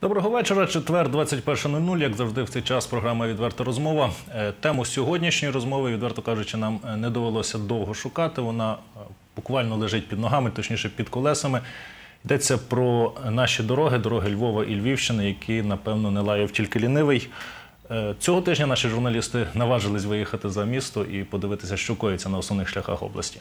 Доброго вечора. Четвер, 21.00. Як завжди, в цей час програма Відверта розмова. Е, Тему сьогоднішньої розмови, відверто кажучи, нам е, не довелося довго шукати. Вона е, буквально лежить під ногами, точніше під колесами. Йдеться про наші дороги, дороги Львова і Львівщини, які, напевно, не лаяв тільки лінивий. Цього тижня наші журналісти наважились виїхати за місто і подивитися, що коїться на основних шляхах області.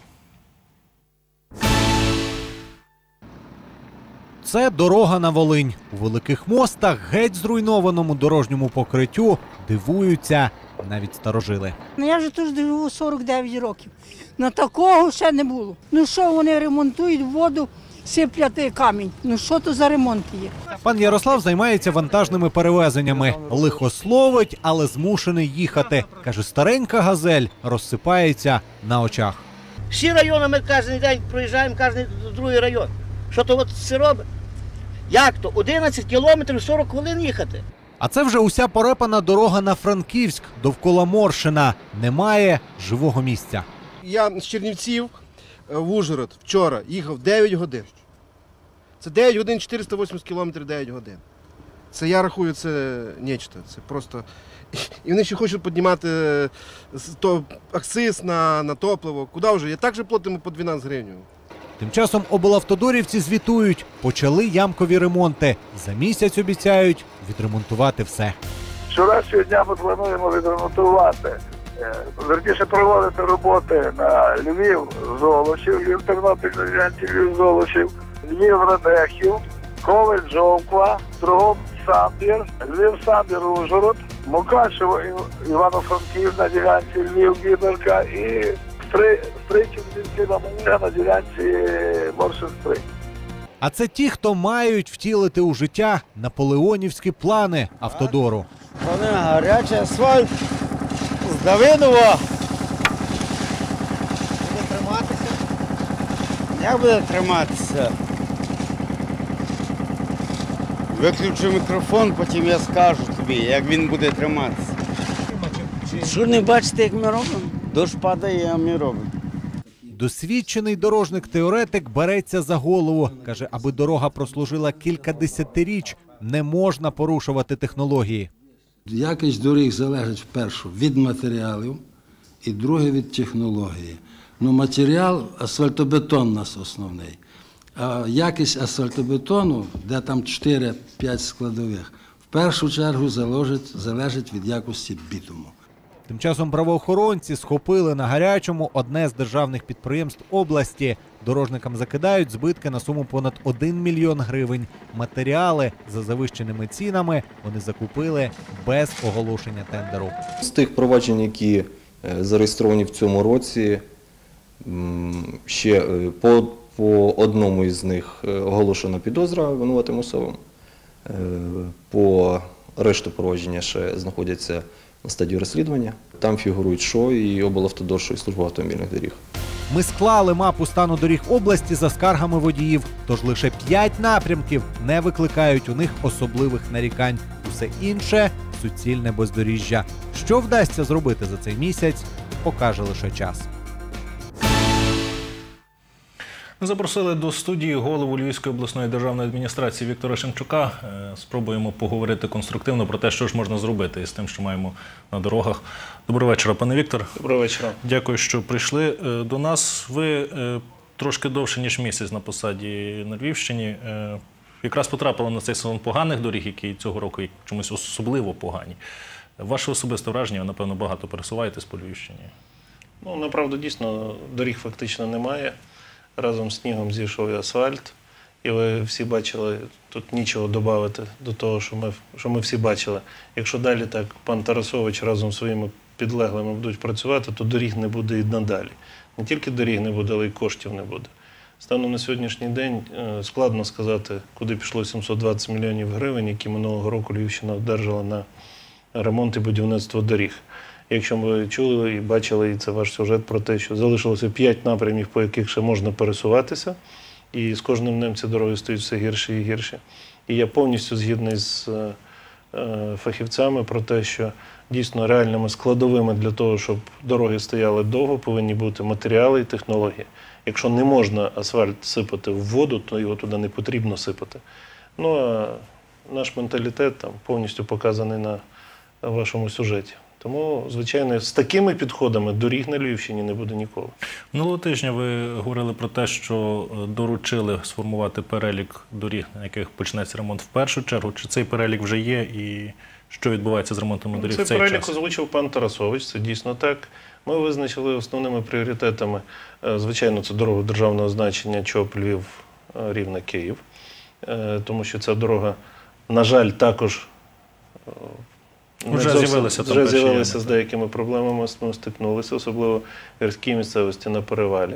Це дорога на Волинь. У великих мостах, геть зруйнованому дорожньому покриттю, дивуються навіть старожили. Ну, я вже тут живу 49 років. На такого ще не було. Ну що вони ремонтують воду, сиплять камінь. Ну що то за ремонт є? Пан Ярослав займається вантажними перевезеннями. Лихословить, але змушений їхати. Каже, старенька газель розсипається на очах. Всі райони ми кожен день проїжджаємо, кожен другий район. Що то от це робить? Як то? 11 кілометрів 40 хвилин їхати. А це вже уся порепана дорога на Франківськ довкола Моршина. Немає живого місця. Я з Чернівців е, в Ужгород вчора їхав 9 годин. Це 9 годин 480 кілометрів 9 годин. Це я рахую, це нечто. Це просто. І вони ще хочуть піднімати е, то, акциз на, на топливо. Куди вже? Я так же платимо по 12 гривень. Тим часом облавтодорівці звітують, почали ямкові ремонти. За місяць обіцяють відремонтувати все. Вчорашнього дня ми плануємо відремонтувати, е, верніше проводити роботи на Львів, Золочів, Львів Тернопіль, Львів Золочів, Львів Радехів, Коваль Жовква, Дрогом Самбір, Львів Самбір Ужгород, Мукачево Ів- Івано-Франків на ділянці Львів Гіберка і Ділянці Моршин Стрий. А це ті, хто мають втілити у життя наполеонівські плани автодору. Вони гарячий асфальт з Давидова. Буде триматися. Як буде триматися? Виключу мікрофон, потім я скажу тобі, як він буде триматися. Що не бачите, як ми робимо? Дощ падає, а ми робимо. Досвідчений дорожник-теоретик береться за голову. Каже, аби дорога прослужила кілька десятиріч, не можна порушувати технології. Якість доріг залежить вперше від матеріалів і друге від технології. Ну, матеріал асфальтобетон у нас основний. А якість асфальтобетону, де там 4-5 складових, в першу чергу залежить, залежить від якості бітуму. Тим часом правоохоронці схопили на гарячому одне з державних підприємств області. Дорожникам закидають збитки на суму понад 1 мільйон гривень. Матеріали за завищеними цінами вони закупили без оголошення тендеру. З тих проваджень, які е, зареєстровані в цьому році, ще е, по, по одному із них е, оголошена підозра винуватим особам. По решту провадження ще знаходяться на стадію розслідування. Там фігурують ШО і облавтодор, що і служба автомобільних доріг. Ми склали мапу стану доріг області за скаргами водіїв. Тож лише п'ять напрямків не викликають у них особливих нарікань. Усе інше суцільне бездоріжжя. Що вдасться зробити за цей місяць, покаже лише час. Запросили до студії голову Львівської обласної державної адміністрації Віктора Шемчука. Е, Спробуємо поговорити конструктивно про те, що ж можна зробити із тим, що маємо на дорогах. Доброго вечора, пане Віктор. Доброго вечора. Дякую, що прийшли е, до нас. Ви е, трошки довше ніж місяць на посаді на Львівщині. Якраз потрапили на цей сезон поганих доріг, які цього року чомусь особливо погані. Ваше особисте враження, ви, напевно, багато пересуваєтесь по Львівщині. Ну, направду, дійсно, доріг фактично немає. Разом з снігом зійшов і асфальт. І ви всі бачили, тут нічого додати до того, що ми, що ми всі бачили. Якщо далі так пан Тарасович разом з своїми підлеглими будуть працювати, то доріг не буде і надалі. Не тільки доріг не буде, але й коштів не буде. Станом на сьогоднішній день е, складно сказати, куди пішло 720 мільйонів гривень, які минулого року Львівщина одержала на ремонт і будівництво доріг. Якщо ви чули і бачили, і це ваш сюжет про те, що залишилося 5 напрямів, по яких ще можна пересуватися, і з кожним днем ці дороги стають все гірше і гірше. І я повністю згідний з е, е, фахівцями про те, що дійсно реальними складовими для того, щоб дороги стояли довго, повинні бути матеріали і технології. Якщо не можна асфальт сипати в воду, то його туди не потрібно сипати. Ну а наш менталітет там повністю показаний на вашому сюжеті. Тому, звичайно, з такими підходами доріг на Львівщині не буде ніколи. Минулого тижня ви говорили про те, що е, доручили сформувати перелік доріг, на яких почнеться ремонт в першу чергу. Чи цей перелік вже є і що відбувається з ремонтом доріг Цей в цей перелік час? озвучив пан Тарасович, це дійсно так. Ми визначили основними пріоритетами. е, Звичайно, це дорога державного значення ЧОП Львів е, Рівне Київ, тому що ця дорога, на жаль, також Вже з'явилися там вже з'явилися з деякими проблемами, ми стикнулися, особливо в гірській місцевості на перевалі.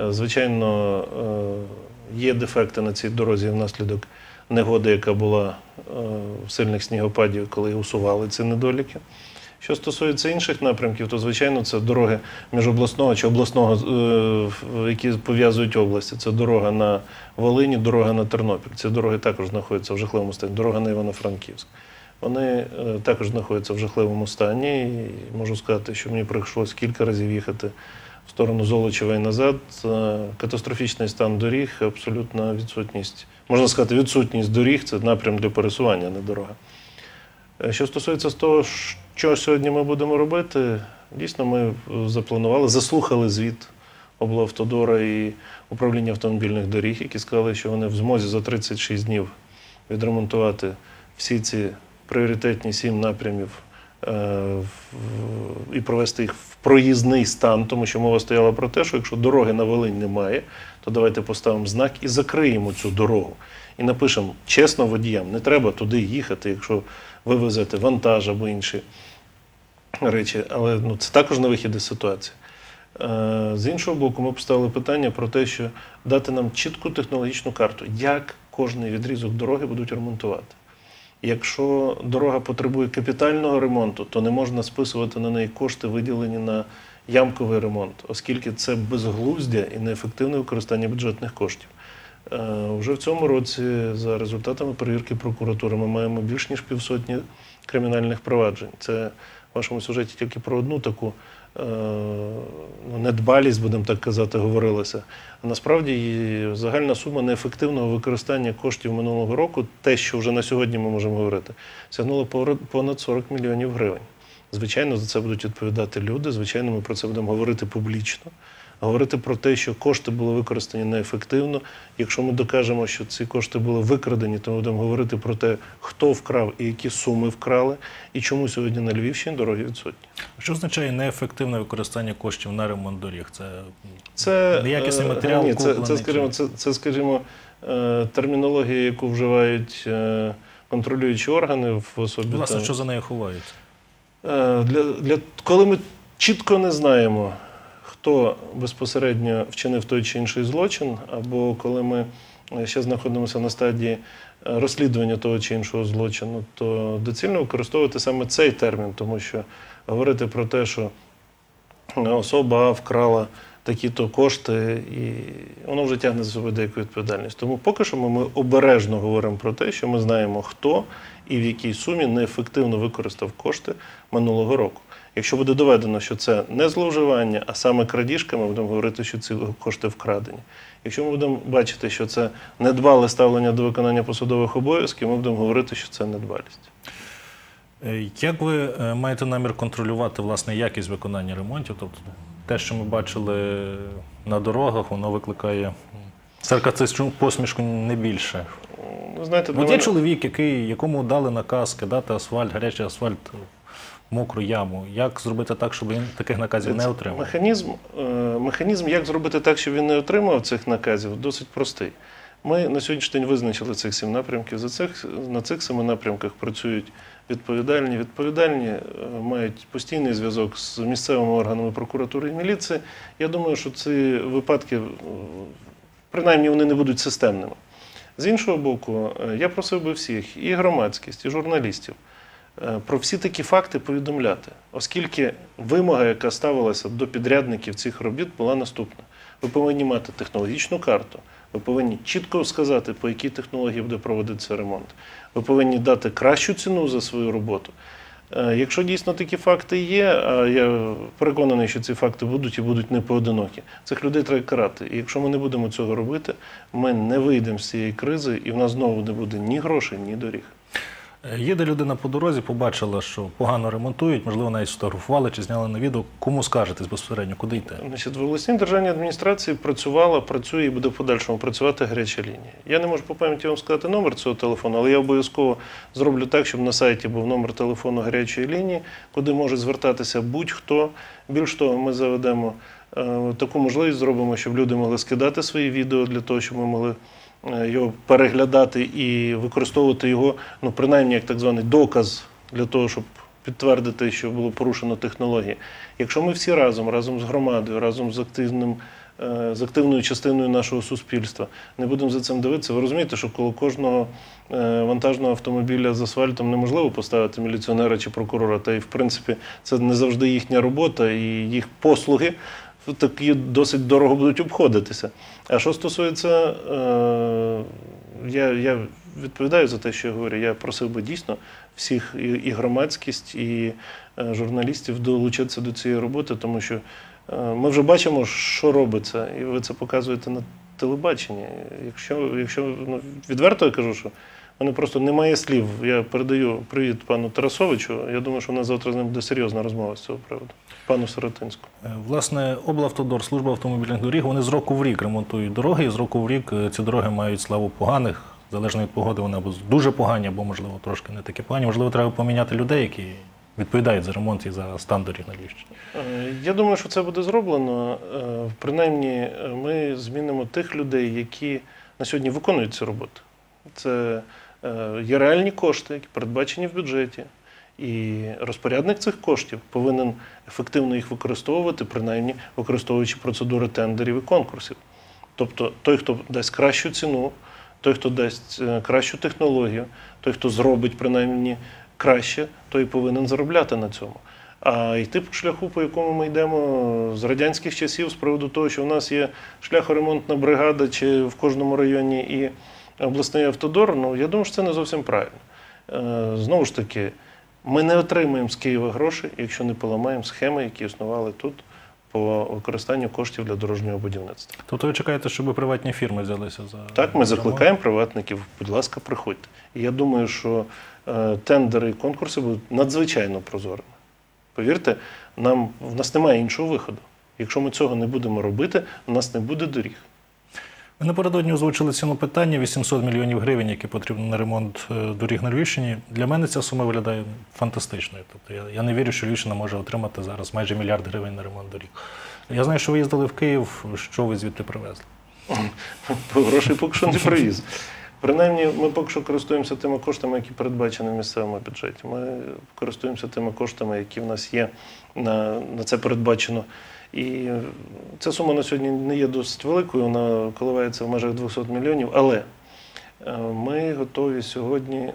Е, Звичайно, е, є дефекти на цій дорозі внаслідок негоди, яка була е, в сильних снігопадів, коли усували ці недоліки. Що стосується інших напрямків, то звичайно це дороги міжобласного чи обласного, які пов'язують області. Це дорога на Волині, дорога на Тернопіль. Ці дороги також знаходяться в жахливому стані. Дорога на Івано-Франківськ. Вони е, також знаходяться в жахливому стані. І можу сказати, що мені прийшлось кілька разів їхати в сторону Золочева і назад. Е, Катастрофічний стан доріг, абсолютна відсутність, можна сказати, відсутність доріг це напрям для пересування, не дорога. Е, Що стосується того, що сьогодні ми будемо робити, дійсно ми запланували, заслухали звіт облавтодора і управління автомобільних доріг, які сказали, що вони в змозі за 36 днів відремонтувати всі ці пріоритетні сім напрямів е, і провести їх в проїзний стан, тому що мова стояла про те, що якщо дороги на Волинь немає, то давайте поставимо знак і закриємо цю дорогу. І напишемо чесно водіям, не треба туди їхати, якщо ви везете вантаж або інші речі. Але ну, це також на вихід із ситуації. Е, З іншого боку, ми поставили питання про те, що дати нам чітку технологічну карту, як кожний відрізок дороги будуть ремонтувати. Якщо дорога потребує капітального ремонту, то не можна списувати на неї кошти, виділені на ямковий ремонт, оскільки це безглуздя і неефективне використання бюджетних коштів. Е, Вже в цьому році, за результатами перевірки прокуратури, ми маємо більш ніж півсотні кримінальних проваджень. Це в вашому сюжеті тільки про одну таку недбалість, будемо так казати, говорилося. А насправді загальна сума неефективного використання коштів минулого року, те, що вже на сьогодні ми можемо говорити, сягнуло понад 40 мільйонів гривень. Звичайно, за це будуть відповідати люди. Звичайно, ми про це будемо говорити публічно. Говорити про те, що кошти були використані неефективно. Якщо ми докажемо, що ці кошти були викрадені, то ми будемо говорити про те, хто вкрав і які суми вкрали, і чому сьогодні на Львівщині дороги відсутні. Що означає неефективне використання коштів на ремонт доріг? Це Це неякісний е, матеріал Ні, це, це, скажімо, це, це, скажімо, е, термінологія, яку вживають е, контролюючі органи в особі. власне, там, що за нею ховається? Е, Для, для, коли ми чітко не знаємо, хто безпосередньо вчинив той чи інший злочин, або коли ми е, ще знаходимося на стадії е, розслідування того чи іншого злочину, то доцільно використовувати саме цей термін, тому що говорити про те, що особа вкрала такі-то кошти, і воно вже тягне за собою деяку відповідальність. Тому поки що ми, ми обережно говоримо про те, що ми знаємо, хто і в якій сумі неефективно використав кошти минулого року. Якщо буде доведено, що це не зловживання, а саме крадіжка, ми будемо говорити, що ці кошти вкрадені. Якщо ми будемо бачити, що це недбале ставлення до виконання посадових обов'язків, ми будемо говорити, що це недбалість. Е, Як ви е, маєте намір контролювати власне якість виконання ремонтів? Тобто те, що ми бачили на дорогах, воно викликає саркастичну посмішку не більше. Ну, знаєте, От є мене- чоловік, який, якому дали наказ кидати асфальт, гарячий асфальт мокру яму. Як зробити так, щоб він таких наказів не отримав? Механізм, е, механізм, як зробити так, щоб він не отримав цих наказів, досить простий. Ми на сьогоднішній день визначили цих сім напрямків. За цих, на цих семи напрямках працюють відповідальні. Відповідальні е, мають постійний зв'язок з місцевими органами прокуратури і міліції. Я думаю, що ці випадки, е, принаймні, вони не будуть системними. З іншого боку, я просив би всіх, і громадськість, і журналістів, про всі такі факти повідомляти, оскільки вимога, яка ставилася до підрядників цих робіт, була наступна. Ви повинні мати технологічну карту, ви повинні чітко сказати, по якій технології буде проводитися ремонт. Ви повинні дати кращу ціну за свою роботу. Е, Якщо дійсно такі факти є, а я переконаний, що ці факти будуть і будуть не поодинокі, цих людей треба карати. І якщо ми не будемо цього робити, ми не вийдемо з цієї кризи, і в нас знову не буде ні грошей, ні доріг. Е, Їде людина по дорозі, побачила, що погано ремонтують, можливо, навіть сфотографували чи зняли на відео. Кому скажетесь безпосередньо, куди йти? Значить, в обласній державній адміністрації працювала, працює і буде в подальшому працювати гаряча лінія. Я не можу по пам'яті вам сказати номер цього телефону, але я обов'язково зроблю так, щоб на сайті був номер телефону гарячої лінії, куди може звертатися будь-хто. Більш того, ми заведемо е, таку можливість, зробимо, щоб люди могли скидати свої відео для того, щоб ми могли його переглядати і використовувати його, ну принаймні як так званий доказ для того, щоб підтвердити, що було порушено технології. Якщо ми всі разом, разом з громадою, разом з активним. е, З активною частиною нашого суспільства не будемо за цим дивитися. Ви розумієте, що коло кожного е, вантажного автомобіля з асфальтом неможливо поставити міліціонера чи прокурора. Та й в принципі це не завжди їхня робота і їх послуги такі досить дорого будуть обходитися. А що стосується, е, я, я відповідаю за те, що я говорю. Я просив би дійсно всіх і, громадськість, і е, журналістів долучитися до цієї роботи, тому що е, ми вже бачимо, що робиться, і ви це показуєте на телебаченні. Якщо, якщо ну, відверто я кажу, що мене просто немає слів. Я передаю привіт пану Тарасовичу. Я думаю, що у нас завтра з ним буде серйозна розмова з цього приводу. Пану Сиротинську. Е, Власне, облавтодор, служба автомобільних доріг, вони з року в рік ремонтують дороги, і з року в рік е, ці дороги мають славу поганих. Залежно від погоди, вони або дуже погані, або, можливо, трошки не такі погані. Можливо, треба поміняти людей, які відповідають за ремонт і за стан доріг на Львівщині. Е, Я думаю, що це буде зроблено. Принаймні, ми змінимо тих людей, які на сьогодні виконують цю роботу. Це є реальні кошти, які передбачені в бюджеті. І розпорядник цих коштів повинен ефективно їх використовувати, принаймні використовуючи процедури тендерів і конкурсів. Тобто той, хто дасть кращу ціну, той, хто дасть е, кращу технологію, той, хто зробить принаймні краще, той повинен заробляти на цьому. А йти по шляху, по якому ми йдемо з радянських часів, з приводу того, що в нас є шляхоремонтна бригада чи в кожному районі і обласний автодор, ну я думаю, що це не зовсім правильно. Е, Знову ж таки, ми не отримаємо з Києва гроші, якщо не поламаємо схеми, які існували тут по використанню коштів для дорожнього будівництва. Тобто ви чекаєте, щоб приватні фірми взялися за Так, ми закликаємо приватників, будь ласка, приходьте. І я думаю, що е, тендери і конкурси будуть надзвичайно прозорими. Повірте, нам, в нас немає іншого виходу. Якщо ми цього не будемо робити, у нас не буде доріг. Напередодні озвучили ціну питання 800 мільйонів гривень, які потрібно на ремонт е, доріг на Львівщині. Для мене ця сума виглядає фантастичною. Тобто я, я не вірю, що Львівщина може отримати зараз майже мільярд гривень на ремонт доріг. Я знаю, що ви їздили в Київ, що ви звідти привезли. Грошей поки що не привіз. Принаймні, ми поки що користуємося тими коштами, які передбачені в місцевому бюджеті. Ми користуємося тими коштами, які в нас є на, на це передбачено. І ця сума на сьогодні не є досить великою, вона коливається в межах 200 мільйонів. Але е, ми готові сьогодні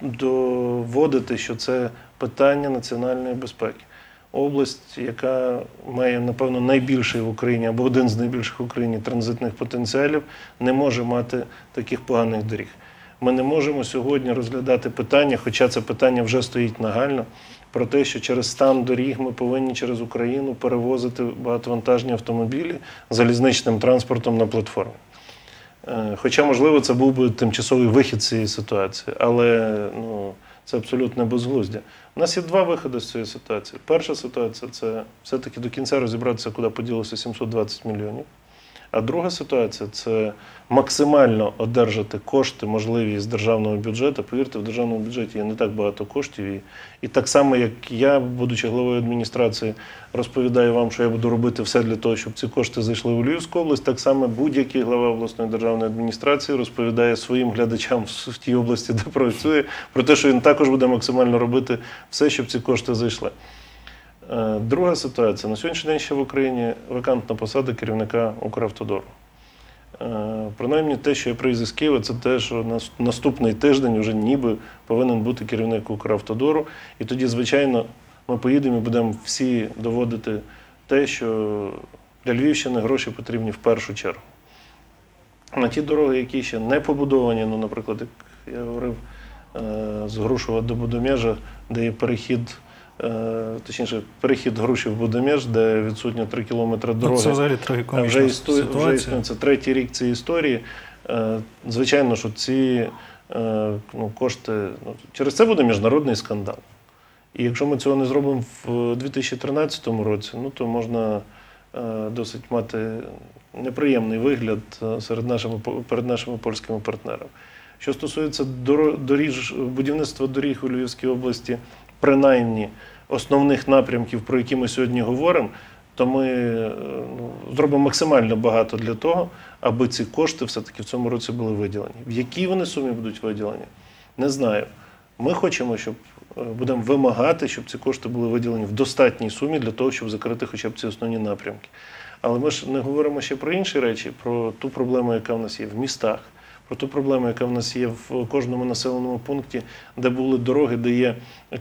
доводити, що це питання національної безпеки. Область, яка має, напевно, найбільший в Україні або один з найбільших в Україні транзитних потенціалів, не може мати таких поганих доріг. Ми не можемо сьогодні розглядати питання, хоча це питання вже стоїть нагально, про те, що через стан доріг ми повинні через Україну перевозити багатовантажні автомобілі залізничним транспортом на платформі. Е, Хоча, можливо, це був би тимчасовий вихід з цієї ситуації, але ну, це абсолютно безглуздя. У нас є два виходи з цієї ситуації. Перша ситуація це все-таки до кінця розібратися, куди поділося 720 мільйонів. А друга ситуація це максимально одержати кошти, можливі з державного бюджету. Повірте, в державному бюджеті є не так багато коштів. І, і так само, як я, будучи головою адміністрації, розповідаю вам, що я буду робити все для того, щоб ці кошти зайшли у Львівську область, так само будь-який глава обласної державної адміністрації розповідає своїм глядачам в тій області, де працює, про те, що він також буде максимально робити все, щоб ці кошти зайшли. Е, Друга ситуація. На сьогоднішній день ще в Україні вакантна посада керівника Укравтодору. Е, Принаймні те, що я привіз із Києва, це те, що наступний тиждень вже ніби повинен бути керівник Укравтодору. І тоді, звичайно, ми поїдемо і будемо всі доводити те, що для Львівщини гроші потрібні в першу чергу. На ті дороги, які ще не побудовані, ну, наприклад, як я говорив, з Грушова до Будомежа, де є перехід, е, точніше, перехід Грушів Будомеж, де відсутня 3 кілометри Ну, дороги. це взагалі трагікомічна вже, істо... вже існує, це третій рік цієї історії. Е, Звичайно, що ці е, ну, кошти. Ну, через це буде міжнародний скандал. І якщо ми цього не зробимо в 2013 році, ну то можна е, досить мати неприємний вигляд е, серед нашими, перед нашими польськими партнерами. Що стосується доріж, будівництва доріг у Львівській області, принаймні основних напрямків, про які ми сьогодні говоримо, то ми е, ну, зробимо максимально багато для того, аби ці кошти все-таки в цьому році були виділені. В якій вони сумі будуть виділені, не знаю. Ми хочемо, щоб е, будемо вимагати, щоб ці кошти були виділені в достатній сумі для того, щоб закрити хоча б ці основні напрямки. Але ми ж не говоримо ще про інші речі, про ту проблему, яка в нас є в містах, про ту проблему, яка в нас є в кожному населеному пункті, де були дороги, де є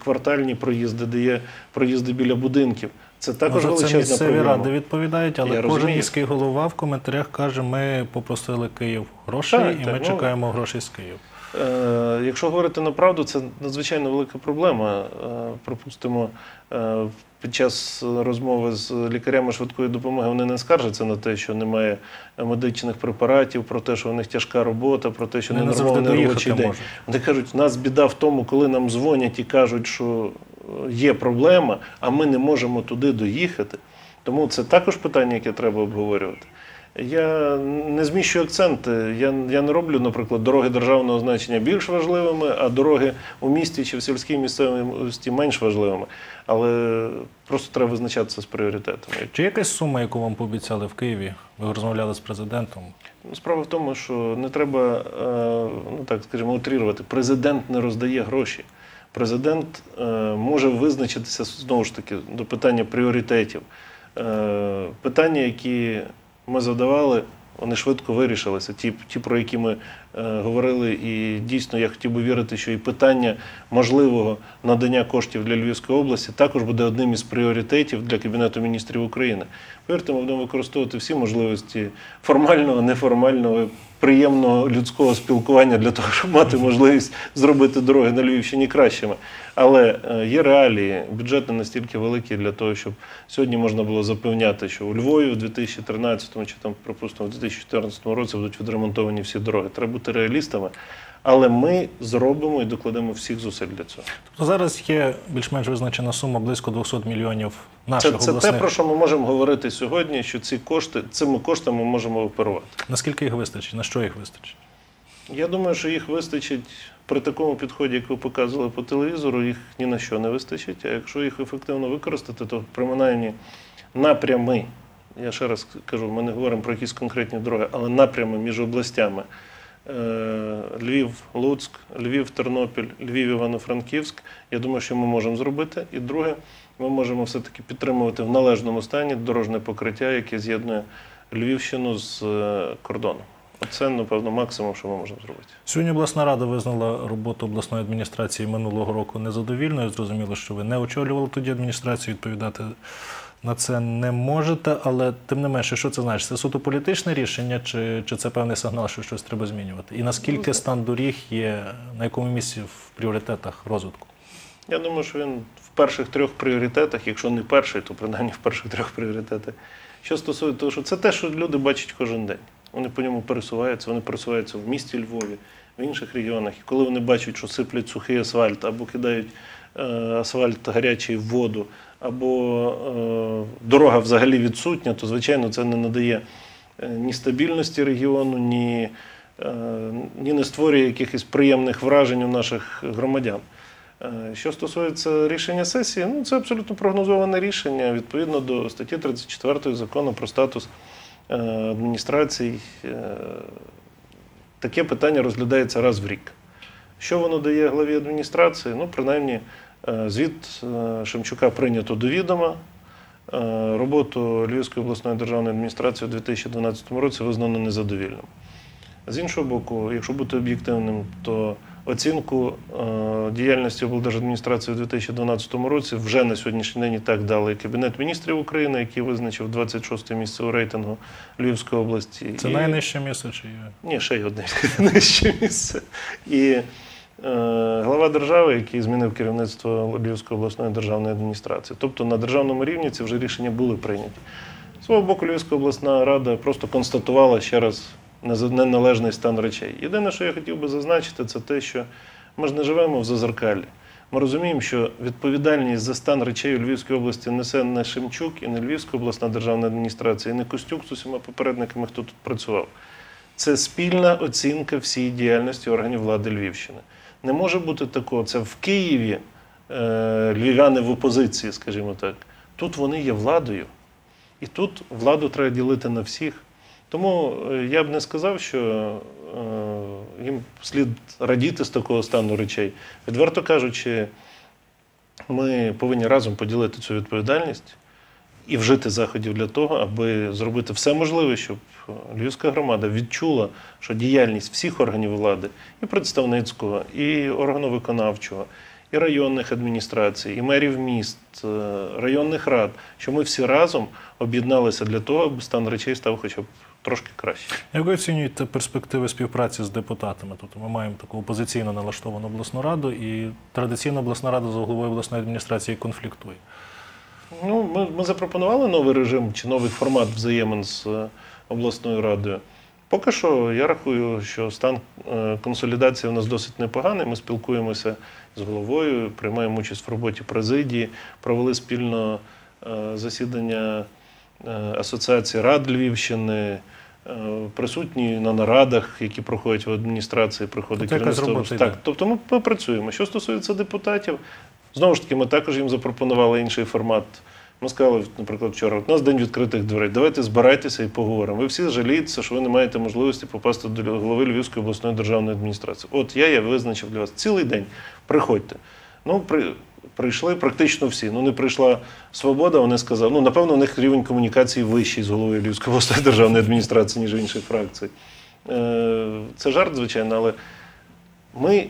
квартальні проїзди, де є проїзди біля будинків. Це також Може, це місцеві проблема. ради відповідають, але Я кожен розумію. міський голова в коментарях каже, ми попросили Київ грошей Так, і так, ми ну, чекаємо грошей з Києва. Е, Якщо говорити на правду, це надзвичайно велика проблема. Е, Припустимо, е, під час розмови з лікарями швидкої допомоги вони не скаржаться на те, що немає медичних препаратів, про те, що у них тяжка робота, про те, що Не завжди робочий день. можуть. Вони кажуть, у нас біда в тому, коли нам дзвонять і кажуть, що є проблема, а ми не можемо туди доїхати. Тому це також питання, яке треба обговорювати. Я не зміщую акценти. Я, я не роблю, наприклад, дороги державного значення більш важливими, а дороги у місті чи в сільській місцевості менш важливими. Але просто треба визначатися з пріоритетами. Чи якась сума, яку вам пообіцяли в Києві? Ви розмовляли з президентом? Ну, Справа в тому, що не треба, е, ну так скажімо, утрірувати. Президент не роздає гроші. Президент е, може визначитися знову ж таки до питання пріоритетів. Е, Питання, які ми задавали, вони швидко вирішилися. Ті, ті про які ми е, говорили, і дійсно я хотів би вірити, що і питання можливого надання коштів для Львівської області також буде одним із пріоритетів для Кабінету міністрів України. Повірте, ми будемо використовувати всі можливості формального, неформального, приємного людського спілкування для того, щоб мати можливість зробити дороги на Львівщині кращими. Але е, є реалії, бюджет не настільки великий для того, щоб сьогодні можна було запевняти, що у Львові в 2013 чи там, припустимо, в 2014 році будуть відремонтовані всі дороги. Треба бути реалістами. Але ми зробимо і докладемо всіх зусиль для цього. Тобто зараз є більш-менш визначена сума близько 200 мільйонів Це, наших це те, обласних. про що ми можемо говорити сьогодні, що ці кошти, цими коштами ми можемо оперувати. Наскільки їх вистачить? На що їх вистачить? Я думаю, що їх вистачить при такому підході, як ви показували по телевізору, їх ні на що не вистачить. А якщо їх ефективно використати, то принаймні напрями, я ще раз кажу, ми не говоримо про якісь конкретні дороги, але напрями між областями. е, Львів, Луцьк, Львів, Тернопіль, Львів, Івано-Франківськ. Я думаю, що ми можемо зробити. І друге, ми можемо все-таки підтримувати в належному стані дорожне покриття, яке з'єднує Львівщину з е, кордоном. Оце, напевно, максимум, що ми можемо зробити. Сьогодні обласна рада визнала роботу обласної адміністрації минулого року незадовільною. Зрозуміло, що ви не очолювали тоді адміністрацію, відповідати на це не можете, але тим не менше, що це значить? Це суто політичне рішення, чи, чи це певний сигнал, що щось треба змінювати? І наскільки стан доріг є на якому місці в пріоритетах розвитку? Я думаю, що він в перших трьох пріоритетах, якщо не перший, то принаймні в перших трьох пріоритетах. Що стосується того, що це те, що люди бачать кожен день. Вони по ньому пересуваються, вони пересуваються в місті Львові, в інших регіонах. І коли вони бачать, що сиплять сухий асфальт, або кидають е, асфальт гарячий в воду, або е, дорога взагалі відсутня, то звичайно це не надає е, ні стабільності регіону, ні, ні не створює якихось приємних вражень у наших громадян. Що стосується рішення сесії, ну це абсолютно прогнозоване рішення відповідно до статті 34 закону про статус адміністрацій. е, Таке питання розглядається раз в рік. Що воно дає главі адміністрації? Ну, принаймні, е, звіт е, Шемчука прийнято до відома. Е, Роботу Львівської обласної державної адміністрації у 2012 році визнано незадовільним. З іншого боку, якщо бути об'єктивним, то оцінку е, діяльності облдержадміністрації у 2012 році вже на сьогоднішній день і так дали Кабінет міністрів України, який визначив 26 місце у рейтингу Львівської області. Це і... найнижче місце чи є? Ні, ще й одне нижче місце. І глава держави, який змінив керівництво Львівської обласної державної адміністрації. Тобто на державному рівні ці вже рішення були прийняті. З свого боку, Львівська обласна рада просто констатувала ще раз неналежний стан речей. Єдине, що я хотів би зазначити, це те, що ми ж не живемо в зазеркалі. Ми розуміємо, що відповідальність за стан речей у Львівській області несе не Шемчук і не Львівська обласна державна адміністрація, і не Костюк з усіма попередниками, хто тут працював. Це спільна оцінка всієї діяльності органів влади Львівщини. Не може бути такого. Це в Києві е, львів'яни в опозиції, скажімо так. Тут вони є владою. І тут владу треба ділити на всіх. Тому е, я б не сказав, що е, їм слід радіти з такого стану речей. Відверто кажучи, ми повинні разом поділити цю відповідальність і вжити заходів для того, аби зробити все можливе, щоб е, львівська громада відчула, що діяльність всіх органів влади, і представницького, і органу виконавчого, і районних адміністрацій, і мерів міст, районних рад, що ми всі разом об'єдналися для того, аби стан речей став хоча б трошки краще. Як ви оцінюєте перспективи співпраці з депутатами? Тобто ми маємо таку опозиційно налаштовану обласну раду, і традиційна обласна рада з головою обласної адміністрації конфліктує. Ну, ми, ми запропонували новий режим чи новий формат взаємин з е, обласною радою. Поки що я рахую, що стан е, консолідації у нас досить непоганий. Ми спілкуємося з головою, приймаємо участь в роботі президії, провели спільно е, засідання Асоціації рад Львівщини. Е, Присутні на нарадах, які проходять в адміністрації, приходить Тобто якась керівництво. робота йде. Так, тобто ми, ми працюємо. Що стосується депутатів, Знову ж таки, ми також їм запропонували інший формат. Ми сказали, наприклад, вчора, у нас день відкритих дверей. Давайте збирайтеся і поговоримо. Ви всі жалієтеся, що ви не маєте можливості попасти до голови Львівської обласної державної адміністрації. От я, я визначив для вас цілий день. Приходьте. Ну, при, прийшли практично всі. Ну, не прийшла свобода, вони сказали, ну, напевно, у них рівень комунікації вищий з головою Львівської обласної державної адміністрації, ніж інших фракцій. Е, Це жарт, звичайно, але ми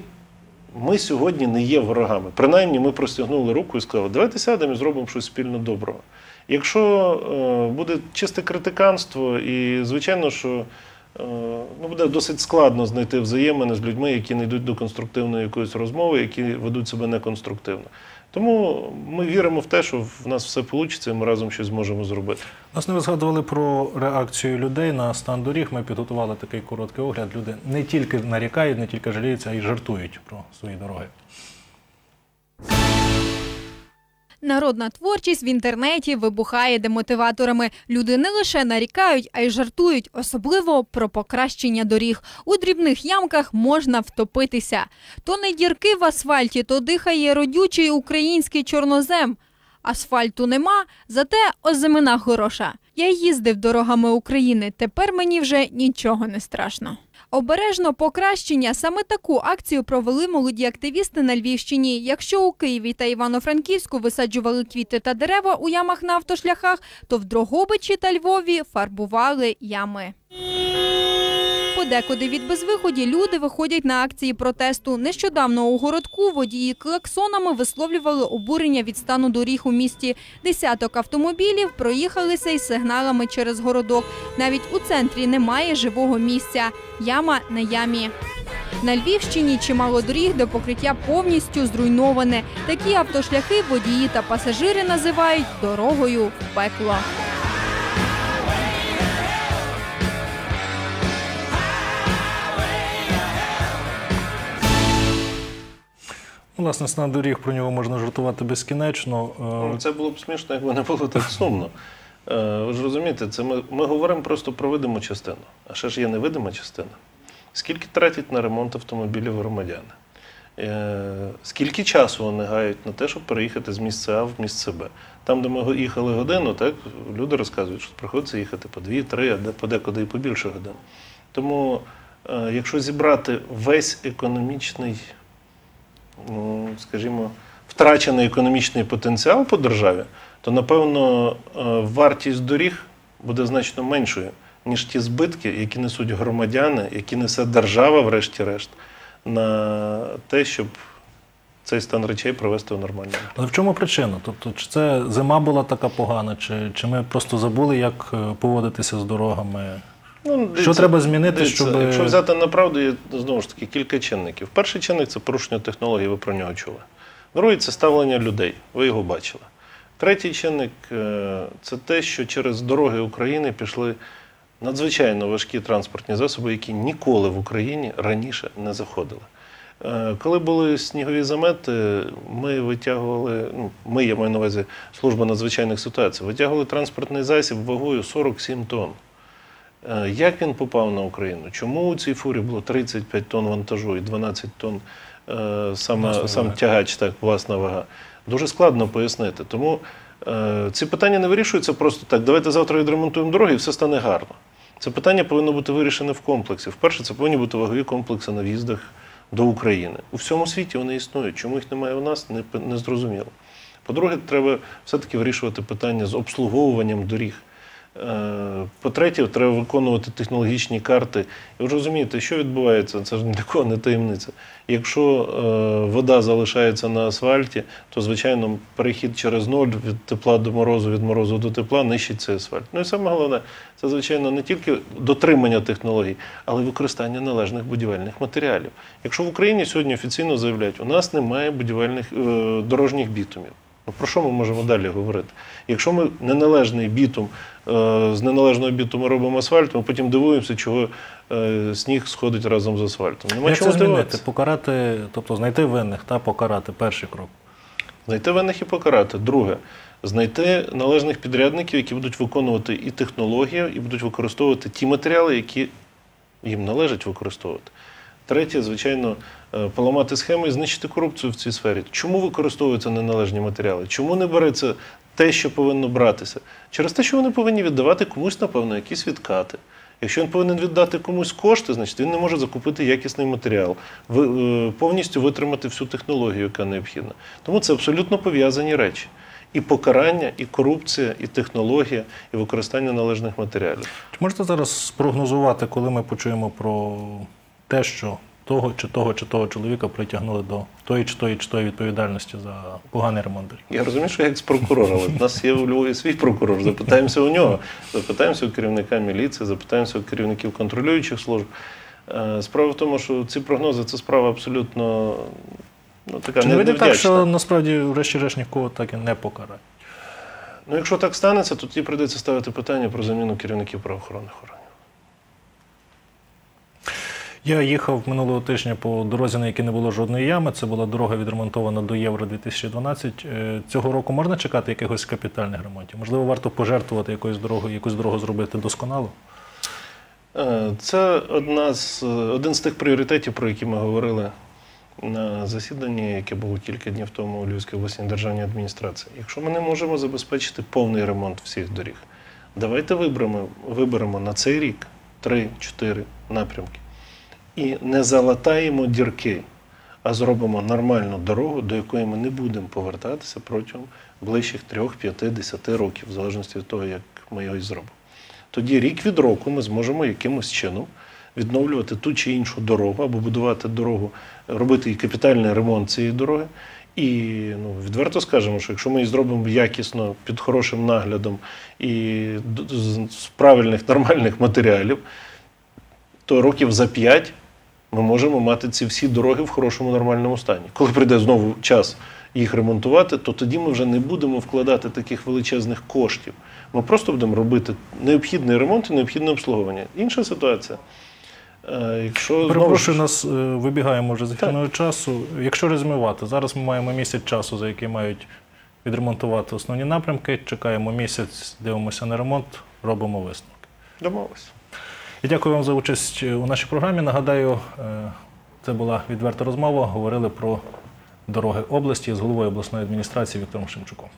ми сьогодні не є ворогами. Принаймні, ми простягнули руку і сказали, давайте сядемо і зробимо щось спільно доброго. Якщо е, буде чисте критиканство, і звичайно, що ну, буде досить складно знайти взаємини з людьми, які не йдуть до конструктивної якоїсь розмови, які ведуть себе неконструктивно. Тому ми віримо в те, що в нас все вийде, і ми разом щось зможемо зробити. Власне, ви згадували про реакцію людей на стан доріг. Ми підготували такий короткий огляд. Люди не тільки нарікають, не тільки жаліються, а й жартують про свої дороги. Народна творчість в інтернеті вибухає демотиваторами. Люди не лише нарікають, а й жартують, особливо про покращення доріг. У дрібних ямках можна втопитися. То не дірки в асфальті, то дихає родючий український чорнозем. Асфальту нема, зате озимина хороша. Я їздив дорогами України. Тепер мені вже нічого не страшно. Обережно покращення саме таку акцію провели молоді активісти на Львівщині. Якщо у Києві та Івано-Франківську висаджували квіти та дерева у ямах на автошляхах, то в Дрогобичі та Львові фарбували ями. Подекуди від безвиході люди виходять на акції протесту. Нещодавно у городку водії клаксонами висловлювали обурення від стану доріг у місті. Десяток автомобілів проїхалися із сигналами через городок. Навіть у центрі немає живого місця. Яма на ямі. На Львівщині чимало доріг, де покриття повністю зруйноване. Такі автошляхи водії та пасажири називають дорогою в пекло. Власне, стан доріг про нього можна жартувати безкінечно. Е, Ну, Це було б смішно, якби не було так сумно. Е, Ви ж розумієте, це ми, ми говоримо просто про видиму частину. А ще ж є невидима частина. Скільки тратять на ремонт автомобілів громадяни? Е, Скільки часу вони гають на те, щоб переїхати з місця А в місце Б? Там, де ми їхали годину, так, люди розказують, що приходиться їхати по 2-3, а де подекуди і по більше годин. Тому, якщо зібрати весь економічний скажімо, втрачений економічний потенціал по державі, то напевно е, вартість доріг буде значно меншою, ніж ті збитки, які несуть громадяни, які несе держава, врешті-решт, на те, щоб цей стан речей провести в нормальному. Але в чому причина? Тобто, чи це зима була така погана, чи, чи ми просто забули, як е, поводитися з дорогами? Ну, Що дивіться, треба змінити, дивіться, щоб Якщо взяти на правду, є знову ж таки кілька чинників. Перший чинник це порушення технологій, ви про нього чули. Другий це ставлення людей, ви його бачили. Третій чинник е, це те, що через дороги України пішли надзвичайно важкі транспортні засоби, які ніколи в Україні раніше не заходили. Е, Коли були снігові замети, ми витягували, ну, ми, я маю на увазі служба надзвичайних ситуацій, витягували транспортний засіб вагою 47 тонн. Е, Як він попав на Україну? Чому у цій фурі було 35 тонн вантажу і 12 тонн е, саме, сам вага. тягач, так, власна вага? Дуже складно пояснити. Тому е, ці питання не вирішуються просто так. Давайте завтра відремонтуємо дороги і все стане гарно. Це питання повинно бути вирішене в комплексі. Вперше, це повинні бути вагові комплекси на в'їздах до України. У всьому світі вони існують. Чому їх немає у нас, не, не зрозуміло. По-друге, треба все-таки вирішувати питання з обслуговуванням доріг. Е, По-третє, треба виконувати технологічні карти. І ви розумієте, що відбувається, це ж ні для кого не таємниця. Якщо е, вода залишається на асфальті, то, звичайно, перехід через ноль від тепла до морозу, від морозу до тепла нищить цей асфальт. Ну і саме головне, це, звичайно, не тільки дотримання технологій, але й використання належних будівельних матеріалів. Якщо в Україні сьогодні офіційно заявляють, у нас немає будівельних е, дорожніх бітумів. Ну, про що ми можемо далі говорити? Якщо ми неналежний бітум, з неналежного бітуму робимо асфальт, ми потім дивуємося, чого е, сніг сходить разом з асфальтом. Нема Як це змінити? Покарати, тобто знайти винних та покарати перший крок. Знайти винних і покарати. Друге, знайти належних підрядників, які будуть виконувати і технологію, і будуть використовувати ті матеріали, які їм належить використовувати. Третє, звичайно, е, поламати схеми і знищити корупцію в цій сфері. Чому використовуються неналежні матеріали? Чому не береться те, що повинно братися? Через те, що вони повинні віддавати комусь, напевно, якісь відкати. Якщо він повинен віддати комусь кошти, значить він не може закупити якісний матеріал, е, повністю витримати всю технологію, яка необхідна. Тому це абсолютно пов'язані речі. І покарання, і корупція, і технологія, і використання належних матеріалів. Чи можете зараз спрогнозувати, коли ми почуємо про те, що того чи того чи того чоловіка притягнули до тої чи тої чи тої відповідальності за поганий ремонт? Я розумію, що я екс-прокурор, але в нас є у Львові свій прокурор. Запитаємося у нього, запитаємося у керівника міліції, запитаємося у керівників контролюючих служб. Е, Справа в тому, що ці прогнози це справа абсолютно ну, така Чи не вийде так, що насправді, врешті-решт, нікого так і не покарають? Ну, якщо так станеться, то тоді прийдеться ставити питання про заміну керівників правоохоронних органів. Я їхав минулого тижня по дорозі, на якій не було жодної ями. Це була дорога відремонтована до Євро 2012. Е, Цього року можна чекати якихось капітальних ремонтів? Можливо, варто пожертвувати якоюсь дорогою, якусь дорогу зробити досконало? Е, Це одна з, один з тих пріоритетів, про які ми говорили на засіданні, яке було кілька днів тому у Львівській обласній державній адміністрації. Якщо ми не можемо забезпечити повний ремонт всіх доріг, давайте виберемо, виберемо на цей рік 3-4 напрямки і не залатаємо дірки, а зробимо нормальну дорогу, до якої ми не будемо повертатися протягом ближчих 3-5-10 років, в залежності від того, як ми його і зробимо тоді рік від року ми зможемо якимось чином відновлювати ту чи іншу дорогу або будувати дорогу, робити і капітальний ремонт цієї дороги. І ну, відверто скажемо, що якщо ми її зробимо якісно, під хорошим наглядом і з правильних нормальних матеріалів, то років за п'ять ми можемо мати ці всі дороги в хорошому нормальному стані. Коли прийде знову час їх ремонтувати, то тоді ми вже не будемо вкладати таких величезних коштів. Ми просто будемо робити необхідний ремонт і необхідне обслуговування. Інша ситуація. Е, Якщо Перепрошую, нас е, вибігаємо вже з ефірного часу. Якщо резюмувати, зараз ми маємо місяць часу, за який мають відремонтувати основні напрямки. Чекаємо місяць, дивимося на ремонт, робимо висновки. домовилися. І дякую вам за участь у нашій програмі. Нагадаю, е, це була відверта розмова. Говорили про дороги області з головою обласної адміністрації Віктором Шемчуком.